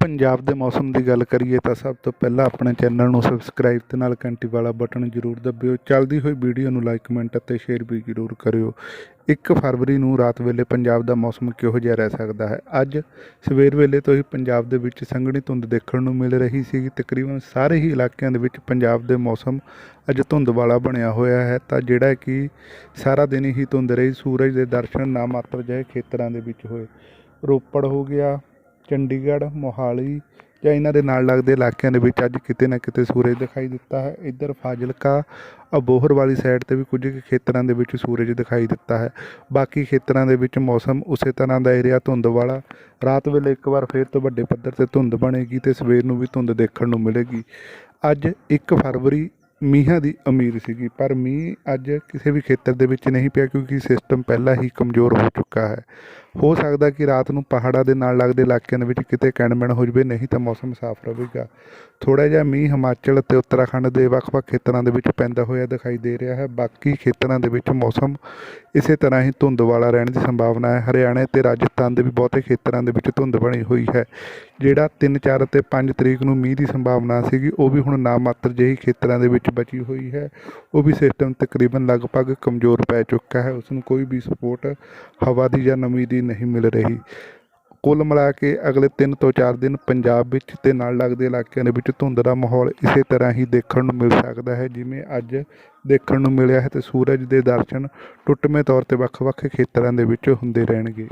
ਪੰਜਾਬ ਦੇ ਮੌਸਮ ਦੀ ਗੱਲ ਕਰੀਏ ਤਾਂ ਸਭ ਤੋਂ ਪਹਿਲਾਂ ਆਪਣੇ ਚੈਨਲ ਨੂੰ ਸਬਸਕ੍ਰਾਈਬ ਤੇ ਨਾਲ ਘੰਟੀ ਵਾਲਾ ਬਟਨ ਜ਼ਰੂਰ ਦਬਿਓ। ਚੱਲਦੀ ਹੋਈ ਵੀਡੀਓ ਨੂੰ ਲਾਈਕ ਕਮੈਂਟ ਅਤੇ ਸ਼ੇਅਰ ਵੀ ਜ਼ਰੂਰ ਕਰਿਓ। 1 ਫਰਵਰੀ ਨੂੰ ਰਾਤ ਵੇਲੇ ਪੰਜਾਬ ਦਾ ਮੌਸਮ ਕਿਹੋ ਜਿਹਾ ਰਹਿ ਸਕਦਾ ਹੈ? ਅੱਜ ਸਵੇਰ ਵੇਲੇ ਤੋਂ ਹੀ ਪੰਜਾਬ ਦੇ ਵਿੱਚ ਸੰਘਣੀ ਧੁੰਦ ਦੇਖਣ ਨੂੰ ਮਿਲ ਰਹੀ ਸੀ। ਤਕਰੀਬਨ ਸਾਰੇ ਹੀ ਇਲਾਕਿਆਂ ਦੇ ਵਿੱਚ ਪੰਜਾਬ ਦੇ ਮੌਸਮ ਅੱਜ ਧੁੰਦ ਵਾਲਾ ਬਣਿਆ ਹੋਇਆ ਹੈ। ਤਾਂ ਜਿਹੜਾ ਕਿ ਸਾਰਾ ਦਿਨ ਹੀ ਧੁੰਦ ਰਹੀ, ਸੂਰਜ ਦੇ ਦਰਸ਼ਨ ਨਾ ਮਾਤਰ ਜਿਹੇ ਖੇਤਰਾਂ ਦੇ ਵਿੱਚ ਹੋਏ। ਰੋਪੜ ਹੋ ਗਿਆ ਚੰਡੀਗੜ੍ਹ, ਮੋਹਾਲੀ ਜਾਂ ਇਹਨਾਂ ਦੇ ਨਾਲ ਲੱਗਦੇ ਇਲਾਕਿਆਂ ਦੇ ਵਿੱਚ ਅੱਜ ਕਿਤੇ ਨਾ ਕਿਤੇ ਸੂਰਜ ਦਿਖਾਈ ਦਿੱਤਾ ਹੈ। ਇੱਧਰ ਫਾਜ਼ਿਲਕਾ, ਅਬੋਹਰ ਵਾਲੀ ਸਾਈਡ ਤੇ ਵੀ ਕੁਝ ਕੁ ਖੇਤਰਾਂ ਦੇ ਵਿੱਚ ਸੂਰਜ ਦਿਖਾਈ ਦਿੱਤਾ ਹੈ। ਬਾਕੀ ਖੇਤਰਾਂ ਦੇ ਵਿੱਚ ਮੌਸਮ ਉਸੇ ਤਰ੍ਹਾਂ ਦਾ ਹੀ ਰਿਹਾ, ਧੁੰਦ ਵਾਲਾ। ਰਾਤ ਵੇਲੇ ਇੱਕ ਵਾਰ ਫੇਰ ਤੋਂ ਵੱਡੇ ਪੱਧਰ ਤੇ ਧੁੰਦ ਬਣੇਗੀ ਤੇ ਸਵੇਰ ਨੂੰ ਵੀ ਧੁੰਦ ਦੇਖਣ ਨੂੰ ਮਿਲੇਗੀ। ਅੱਜ 1 ਫਰਵਰੀ ਮੀਂਹਾਂ ਦੀ ਉਮੀਦ ਸੀਗੀ, ਪਰ ਮੀਂਹ ਅੱਜ ਕਿਸੇ ਵੀ ਖੇਤਰ ਦੇ ਵਿੱਚ ਨਹੀਂ ਪਿਆ ਕਿਉਂਕਿ ਸਿਸਟਮ ਪਹਿਲਾਂ ਹੀ ਕਮਜ਼ੋਰ ਹੋ ਚੁੱਕਾ ਹੈ। ਹੋ ਸਕਦਾ ਕਿ ਰਾਤ ਨੂੰ ਪਹਾੜਾਂ ਦੇ ਨਾਲ ਲੱਗਦੇ ਇਲਾਕਿਆਂ ਦੇ ਵਿੱਚ ਕਿਤੇ ਕੈਣਮੈਣ ਹੋ ਜਵੇ, ਨਹੀਂ ਤਾਂ ਮੌਸਮ ਸਾਫ਼ ਰਹੇਗਾ। ਥੋੜਾ ਜਿਹਾ ਮੀਂਹ ਹਿਮਾਚਲ ਅਤੇ ਉੱਤਰਾਖੰਡ ਦੇ ਵੱਖ-ਵੱਖ ਖੇਤਰਾਂ ਦੇ ਵਿੱਚ ਪੈਂਦਾ ਹੋਇਆ ਦਿਖਾਈ ਦੇ ਰਿਹਾ ਹੈ। ਬਾਕੀ ਖੇਤਰਾਂ ਦੇ ਵਿੱਚ ਮੌਸਮ ਇਸੇ ਤਰ੍ਹਾਂ ਹੀ ਧੁੰਦ ਵਾਲਾ ਰਹਿਣ ਦੀ ਸੰਭਾਵਨਾ ਹੈ। ਹਰਿਆਣਾ ਤੇ ਰਾਜਸਥਾਨ ਦੇ ਵੀ ਬਹੁਤੇ ਖੇਤਰਾਂ ਦੇ ਵਿੱਚ ਧੁੰਦ ਬਣੀ ਹੋਈ ਹੈ, ਜਿਹੜਾ 3 4 ਅਤੇ 5 ਤਰੀਕ ਨੂੰ ਮੀਂਹ ਦੀ ਸੰਭਾਵਨਾ ਸੀਗੀ, ਉਹ ਵੀ ਹੁਣ ਨਾ ਮਾਤਰ ਜਿਹੀ ਖੇਤਰਾਂ ਦੇ ਵਿੱਚ ਬਚੀ ਹੋਈ ਹੈ। ਉਹ ਵੀ ਸਿਸਟਮ ਤਕਰੀਬਨ ਲਗਭਗ ਕਮਜ਼ੋਰ ਪੈ ਚੁੱਕਾ ਹੈ। ਉਸ ਨੂੰ ਕੋਈ ਵੀ ਸਪੋਰਟ ਹਵਾ ਦੀ ਜਾਂ ਨਮੀ ਦੀ ਨਹੀਂ ਮਿਲ ਰਹੀ। ਕੁੱਲ ਮਿਲਾ ਕੇ ਅਗਲੇ 3 ਤੋਂ 4 ਦਿਨ ਪੰਜਾਬ ਵਿੱਚ ਤੇ ਨਾਲ ਲੱਗਦੇ ਇਲਾਕਿਆਂ ਦੇ ਵਿੱਚ ਧੁੰਦ ਦਾ ਮਾਹੌਲ ਇਸੇ ਤਰ੍ਹਾਂ ਹੀ ਦੇਖਣ ਨੂੰ ਮਿਲ ਸਕਦਾ ਹੈ, ਜਿਵੇਂ ਅੱਜ ਦੇਖਣ ਨੂੰ ਮਿਲਿਆ ਹੈ ਤੇ ਸੂਰਜ ਦੇ ਦਰਸ਼ਨ ਟੁੱਟਵੇਂ ਤੌਰ ਤੇ ਵੱਖ-ਵੱਖ ਖੇਤਰਾਂ ਦੇ ਵਿੱਚ ਹੁੰਦੇ ਰਹਿਣਗੇ।